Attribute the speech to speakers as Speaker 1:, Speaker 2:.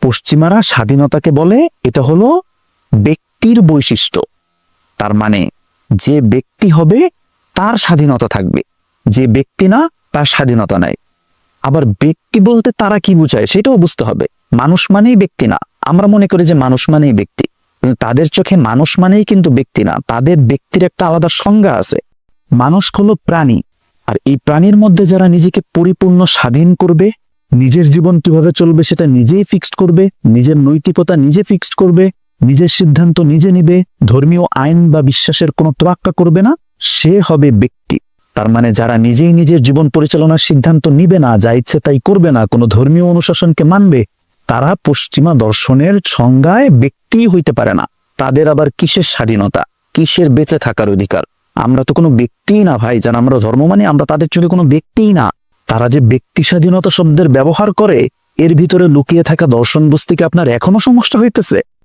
Speaker 1: পশ্চিমারা স্বাধীনতাকে বলে, এটা হলো ব্যক্তির বৈশিষ্ট্য। তার মানে যে ব্যক্তি হবে, তার স্বাধীনতা থাকবে। যে ব্যক্তি না, তার স্বাধীনতা নাই। আবার ব্যক্তি বলতে তারা কি বুঝায়, সেটাও বুঝতে হবে। মানুষ মানেই ব্যক্তি না। আমরা মনে করি যে মানুষ মানেই ব্যক্তি। কিন্তু তাদের চোখে মানুষ মানেই কিন্তু ব্যক্তি না। তাদের ব্যক্তির একটা আলাদা সংজ্ঞা আছে। মানুষ হলো প্রাণী। আর এই প্রাণীর মধ্যে যারা নিজেকে পরিপূর্ণ স্বাধীন করবে নিজের জীবন কীভাবে চলবে সেটা নিজেই ফিক্সড করবে, নিজের নৈতিকতা নিজে ফিক্সড করবে, নিজের সিদ্ধান্ত নিজে নিবে, ধর্মীয় আইন বা বিশ্বাসের কোনো তোয়াক্কা করবে না, সে হবে ব্যক্তি। তার মানে যারা নিজেই নিজের জীবন পরিচালনার সিদ্ধান্ত নিবে না, যা ইচ্ছে তাই করবে না, কোনো ধর্মীয় অনুশাসনকে মানবে, তারা পশ্চিমা দর্শনের সংজ্ঞায় ব্যক্তিই হইতে পারে না। তাদের আবার কিসের স্বাধীনতা? কিসের বেঁচে থাকার অধিকার? আমরা তো কোনো ব্যক্তিই না ভাই, যারা আমরা ধর্ম মানি, আমরা তাদের চোখে কোনো ব্যক্তিই না। তারা যে ব্যক্তি স্বাধীনতা শব্দের ব্যবহার করে, এর ভিতরে লুকিয়ে থাকা দর্শন বস্তিকে আপনার এখনও সমস্যা হইতেছে?